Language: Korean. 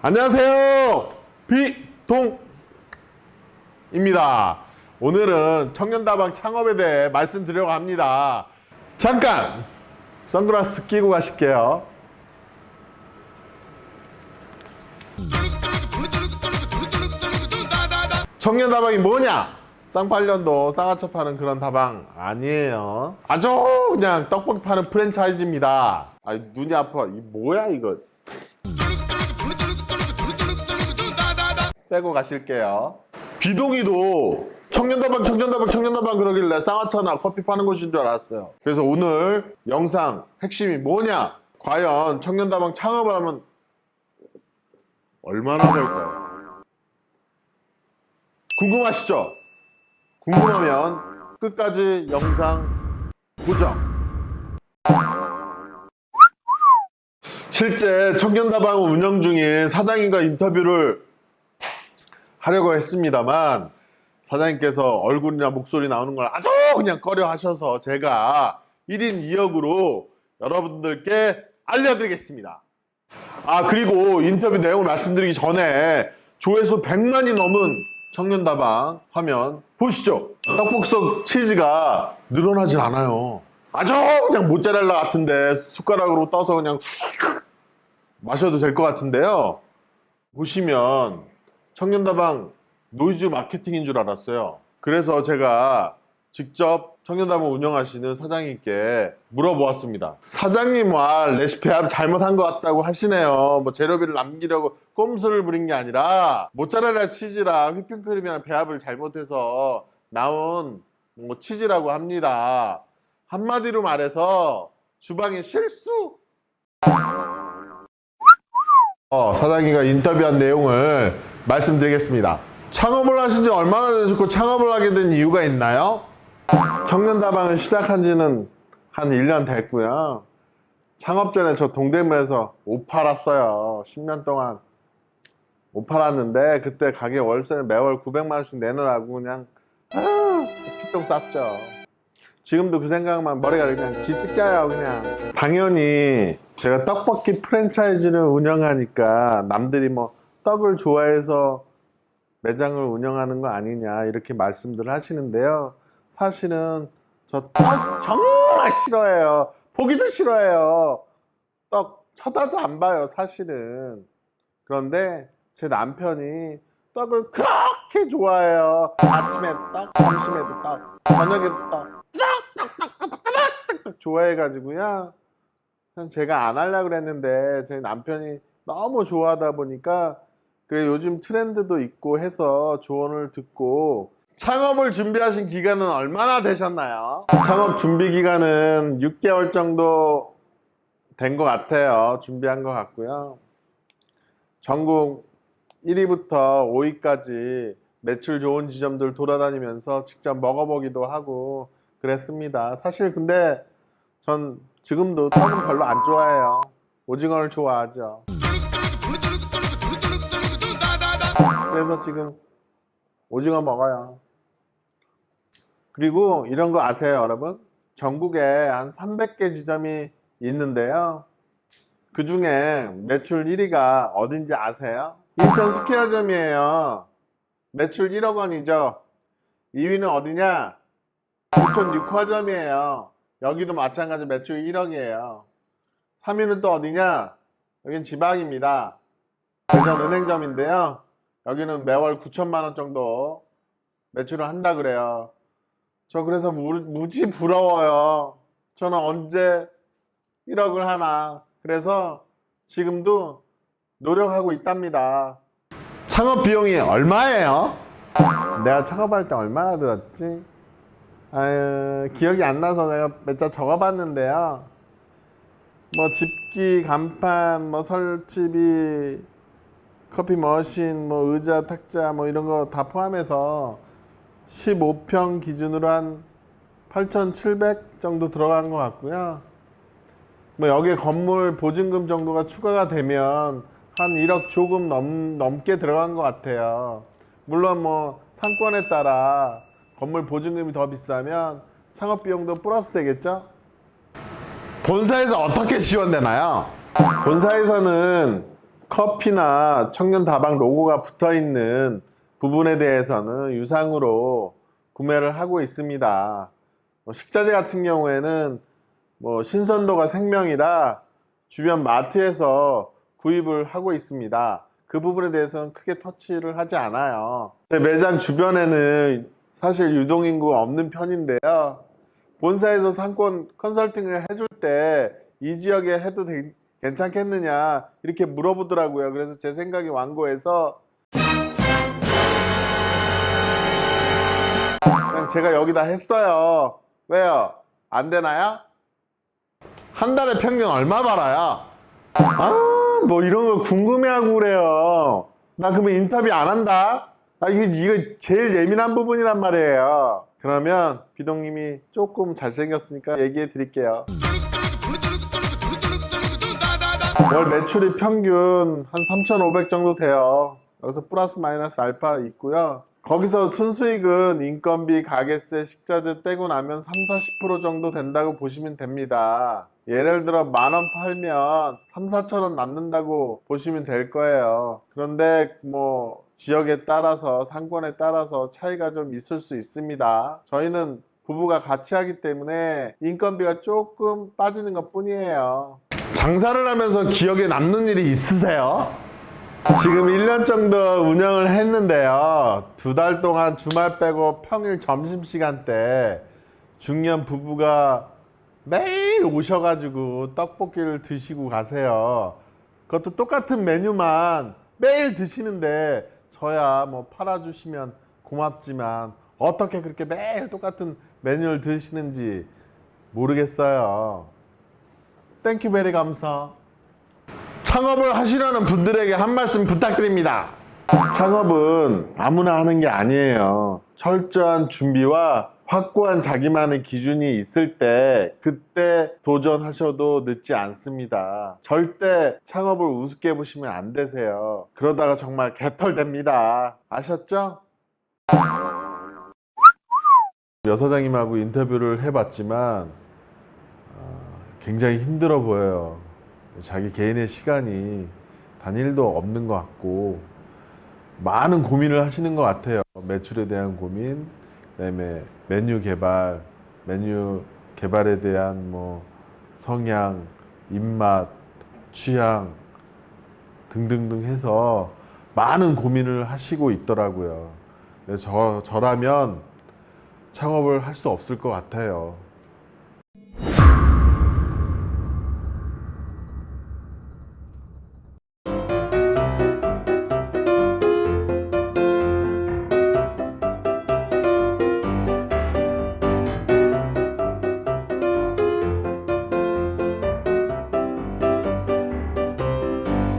안녕하세요. 비동입니다. 오늘은 청년다방 창업에 대해 말씀드리려고 합니다. 잠깐 선글라스 끼고 가실게요. 청년다방이 뭐냐? 쌍팔년도 쌍화차 파는 그런 다방 아니에요. 아주 그냥 떡볶이 파는 프랜차이즈입니다. 아 눈이 아파. 이 뭐야 이거? 빼고 가실게요. 비동이도 청년다방, 청년다방, 청년다방 그러길래 쌍화차나 커피 파는 곳인 줄 알았어요. 그래서 오늘 영상 핵심이 뭐냐? 과연 청년다방 창업을 하면 얼마나 될까요? 궁금하시죠? 궁금하면 끝까지 영상 보죠. 실제 청년다방 운영 중인 사장님과 인터뷰를 하려고 했습니다만 사장님께서 얼굴이나 목소리 나오는 걸 아주 그냥 꺼려 하셔서 제가 1인 2역으로 여러분들께 알려드리겠습니다. 아 그리고 인터뷰 내용을 말씀드리기 전에 조회수 100만이 넘은 청년다방 화면 보시죠. 떡볶이 속 치즈가 늘어나질 않아요. 아주 그냥 모짜렐라 같은데 숟가락으로 떠서 그냥 마셔도 될 것 같은데요. 보시면 청년다방 노이즈 마케팅인 줄 알았어요. 그래서 제가 직접 청년다방 운영하시는 사장님께 물어보았습니다. 사장님 와 레시피 합 잘못한 것 같다고 하시네요. 뭐 재료비를 남기려고 꼼수를 부린 게 아니라 모짜렐라 치즈랑 휘핑크림이랑 배합을 잘못해서 나온 뭐 치즈라고 합니다. 한마디로 말해서 주방의 실수. 어, 사장님과 인터뷰한 내용을 말씀드리겠습니다. 창업을 하신 지 얼마나 되셨고 창업을 하게 된 이유가 있나요? 청년다방을 시작한 지는 한 1년 됐고요. 창업 전에 저 동대문에서 옷 팔았어요. 10년 동안 옷 팔았는데 그때 가게 월세를 매월 900만 원씩 내놓으라고 그냥 아, 피똥 쌌죠. 지금도 그 생각만 머리가 그냥 쥐뜯겨요 그냥. 당연히 제가 떡볶이 프랜차이즈를 운영하니까 남들이 뭐 떡을 좋아해서 매장을 운영하는 거 아니냐 이렇게 말씀들 하시는데요. 사실은 저 떡 정말 싫어해요. 보기도 싫어해요. 떡 쳐다도 안 봐요 사실은. 그런데 제 남편이 떡을 그렇게 좋아해요 아침에도 떡 점심에도 떡 저녁에도 떡 떡떡떡떡떡떡떡 좋아해가지고요. 제가 안 하려고 그랬는데 저희 남편이 너무 좋아하다 보니까 그래 요즘 트렌드도 있고 해서 조언을 듣고 창업을 준비하신 기간은 얼마나 되셨나요? 창업 준비 기간은 6개월 정도 된 것 같아요. 준비한 것 같고요. 전국 1위부터 5위까지 매출 좋은 지점들 돌아다니면서 직접 먹어보기도 하고 그랬습니다. 사실 근데 전 지금도 떡은 별로 안 좋아해요. 오징어를 좋아하죠. 그래서 지금 오징어 먹어요. 그리고 이런 거 아세요, 여러분? 전국에 한 300개 지점이 있는데요. 그 중에 매출 1위가 어딘지 아세요? 인천 스퀘어점이에요. 매출 1억 원이죠. 2위는 어디냐? 부천 육화점이에요. 여기도 마찬가지 매출 1억이에요. 3위는 또 어디냐? 여긴 지방입니다. 대전 은행점인데요. 여기는 매월 9천만 원 정도 매출을 한다 그래요. 저 그래서 무, 무지 부러워요. 저는 언제 1억을 하나. 그래서 지금도 노력하고 있답니다. 창업 비용이 얼마예요? 내가 창업할 때 얼마나 들었지? 아유, 기억이 안 나서 내가 몇 자 적어봤는데요. 뭐 집기, 간판, 뭐 설치비, 커피 머신, 뭐 의자, 탁자, 뭐 이런 거 다 포함해서 15평 기준으로 한 8,700 정도 들어간 것 같고요. 뭐 여기에 건물 보증금 정도가 추가가 되면 한 1억 조금 넘, 넘게 들어간 것 같아요. 물론 뭐 상권에 따라 건물 보증금이 더 비싸면 창업 비용도 플러스 되겠죠? 본사에서 어떻게 지원되나요? 본사에서는 커피나 청년 다방 로고가 붙어 있는 부분에 대해서는 유상으로 구매를 하고 있습니다. 뭐 식자재 같은 경우에는 뭐 신선도가 생명이라 주변 마트에서 구입을 하고 있습니다. 그 부분에 대해서는 크게 터치를 하지 않아요. 제 매장 주변에는 사실 유동인구가 없는 편인데요. 본사에서 상권 컨설팅을 해줄 때 이 지역에 해도 되- 괜찮겠느냐 이렇게 물어보더라고요. 그래서 제 생각이 완고해서 그냥 제가 여기다 했어요. 왜요? 안 되나요? 한 달에 평균 얼마 벌어요? 아, 뭐 이런 거 궁금해하고 그래요. 나 그러면 인터뷰 안 한다? 아, 이거, 이거 제일 예민한 부분이란 말이에요. 그러면 비동님이 조금 잘생겼으니까 얘기해 드릴게요. 월 매출이 평균 한 3,500 정도 돼요. 여기서 플러스 마이너스 알파 있고요. 거기서 순수익은 인건비, 가게세, 식자재 떼고 나면 3, 40% 정도 된다고 보시면 됩니다. 예를 들어 만 원 팔면 3, 4천 원 남는다고 보시면 될 거예요. 그런데 뭐 지역에 따라서 상권에 따라서 차이가 좀 있을 수 있습니다. 저희는 부부가 같이 하기 때문에 인건비가 조금 빠지는 것 뿐이에요. 장사를 하면서 기억에 남는 일이 있으세요? 지금 1년 정도 운영을 했는데요. 두 달 동안 주말 빼고 평일 점심시간 때 중년 부부가 매일 오셔가지고 떡볶이를 드시고 가세요. 그것도 똑같은 메뉴만 매일 드시는데 저야 뭐 팔아주시면 고맙지만 어떻게 그렇게 매일 똑같은 메뉴를 드시는지 모르겠어요. 땡큐 베리 감사. 창업을 하시려는 분들에게 한 말씀 부탁드립니다. 창업은 아무나 하는 게 아니에요. 철저한 준비와 확고한 자기만의 기준이 있을 때 그때 도전하셔도 늦지 않습니다. 절대 창업을 우습게 보시면 안 되세요. 그러다가 정말 개털됩니다. 아셨죠? 여사장님하고 인터뷰를 해봤지만 어, 굉장히 힘들어 보여요. 자기 개인의 시간이 단일도 없는 것 같고 많은 고민을 하시는 것 같아요. 매출에 대한 고민, 그다음에 메뉴 개발, 메뉴 개발에 대한 뭐 성향, 입맛, 취향 등등등 해서 많은 고민을 하시고 있더라고요. 저, 저라면 창업을 할 수 없을 것 같아요.